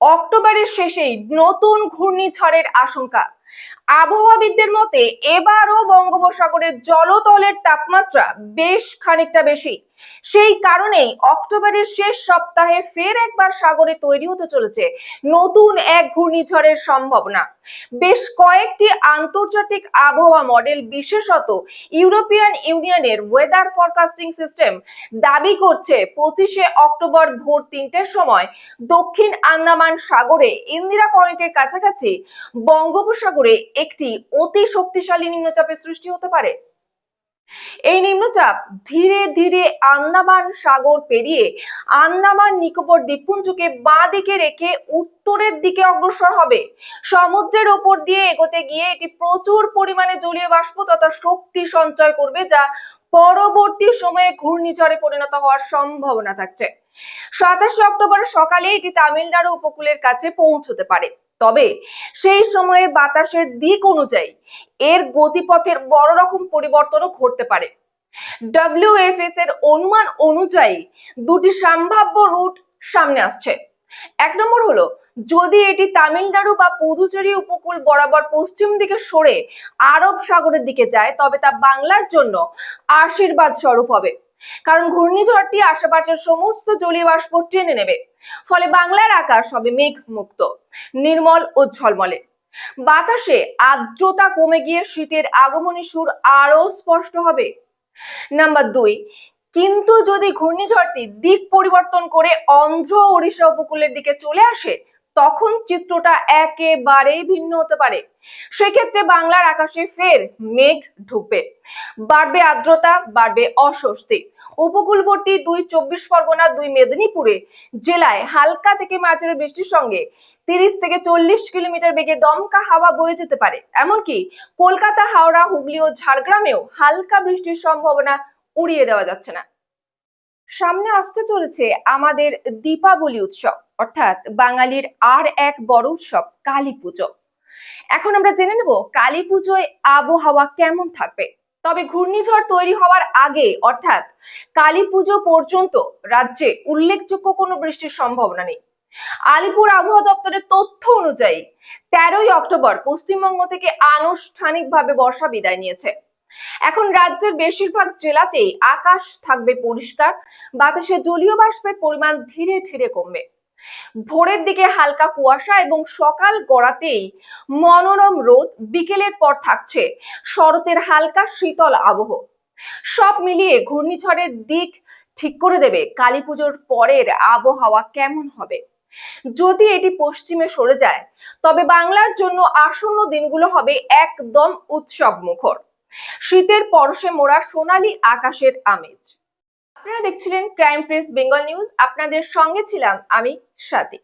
অক্টোবরের শেষেই নতুন ঘূর্ণিঝড়ের আশঙ্কা। আবহাওয়াবিদদের মতে, এবারও বঙ্গোপসাগরের জলতলের তাপমাত্রা বেশ খানিকটা বেশি। সেই কারণেই অক্টোবরের শেষ সপ্তাহে ফের একবার সাগরে তৈরি হতে চলেছে নতুন এক ঘূর্ণিঝড়ের সম্ভাবনা। বেশ কয়েকটি আন্তর্জাতিক আবহাওয়া মডেল বিশেষত ইউরোপিয়ান ইউনিয়নের ওয়েদার ফরকাস্টিং সিস্টেম দাবি করছে, পঁচিশে অক্টোবর ভোর তিনটের সময় দক্ষিণ আন্দামান সাগরে ইন্দিরা পয়েন্টের কাছাকাছি বঙ্গোপসাগরে একটি অতি শক্তিশালী নিম্নচাপের সৃষ্টি হতে পারে। এই নিম্নচাপ ধীরে ধীরে আন্দামান সাগর পেরিয়ে আন্দামান নিকোবর দ্বীপপুঞ্জকে বাঁ দিকে রেখে উত্তরের দিকে অগ্রসর হবে। সমুদ্রের ওপর দিয়ে এগোতে গিয়ে এটি প্রচুর পরিমাণে জলীয় বাষ্প তথা শক্তি সঞ্চয় করবে, যা পরবর্তী সময়ে ঘূর্ণিঝড়ে পরিণত হওয়ার সম্ভাবনা থাকছে। সাতাশে অক্টোবর সকালে এটি তামিলনাড়ু উপকূলের কাছে পৌঁছতে পারে। তবে সেই সময়ে বাতাসের দিক অনুযায়ী এর গতিপথের বড় রকম পরিবর্তনও ঘটতে পারে। ডব্লিউএফএস এর অনুমান অনুযায়ী দুটি সম্ভাব্য রুট সামনে আসছে। এক নম্বর হলো, যদি এটি তামিলনাড়ু বা পুদুচেরি উপকূল বরাবর পশ্চিম দিকে সরে আরব সাগরের দিকে যায়, তবে তা বাংলার জন্য আশীর্বাদ স্বরূপ হবে। কারণ ঘূর্ণিঝড়টি আশেপাশের সমস্ত জলীয় বাষ্প টেনে নেবে। ফলে বাংলার আকাশ হবে মেঘ মুক্ত নির্মল ও ঝলমলে। বাতাসে আর্দ্রতা কমে গিয়ে শীতের আগমনী সুর আরও স্পষ্ট হবে। নাম্বার দুই, কিন্তু যদি ঘূর্ণিঝড়টি দিক পরিবর্তন করে অন্ধ্র ওড়িশা উপকূলের দিকে চলে আসে, তখন চিত্রটা একেবারেই ভিন্ন হতে পারে। সেক্ষেত্রে বাংলার আকাশে ফের মেঘ ঢুকবে। বাড়বে আর্দ্রতা, বাড়বে অস্বস্তি। উপকূলবর্তী দুই চব্বিশ পরগনা, দুই মেদিনীপুরে জেলায় হালকা থেকে মাঝারি বৃষ্টির সঙ্গে তিরিশ থেকে চল্লিশ কিলোমিটার বেগে দমকা হাওয়া বয়ে যেতে পারে। এমনকি কলকাতা, হাওড়া, হুগলি ও ঝাড়গ্রামেও হালকা বৃষ্টির সম্ভাবনা উড়িয়ে দেওয়া যাচ্ছে না। সামনে আসতে চলেছে আমাদের দীপাবলি উৎসব, অর্থাৎ বাঙালির আর এক বড় উৎসব, কালী পুজো। এখন আমরা জেনে নেব কালী পুজোয় আবহাওয়া কেমন থাকবে। তবে ঘূর্ণিঝড় তৈরি হওয়ার আগে, অর্থাৎ কালী পুজো পর্যন্ত রাজ্যে উল্লেখযোগ্য কোনো বৃষ্টির সম্ভাবনা নেই। আলিপুর আবহাওয়া দপ্তরের তথ্য অনুযায়ী, তেরোই অক্টোবর পশ্চিমবঙ্গ থেকে আনুষ্ঠানিকভাবে বর্ষা বিদায় নিয়েছে। এখন রাজ্যের বেশিরভাগ জেলাতেই আকাশ থাকবে পরিষ্কার, বাতাসে জলীয় বাষ্পের পরিমাণ ধীরে ধীরে কমবে। ভোরের দিকে হালকা কুয়াশা এবং সকাল গড়াতেই মনোরম রোদ বিকেলের পর থাকছে। শরতের হালকা শীতল আবহ। সব মিলিয়ে ঘূর্ণিঝড়ের দিক ঠিক করে দেবে কালী পুজোর পরের আবহাওয়া কেমন হবে। যদি এটি পশ্চিমে সরে যায়, তবে বাংলার জন্য আসন্ন দিনগুলো হবে একদম উৎসব মুখর শীতের পরশে মোড়া সোনালী আকাশের আমেজ। আপনারা দেখছিলেন ক্রাইম প্রেস বেঙ্গল নিউজ আপনাদের সঙ্গে ছিলাম আমি স্বাতী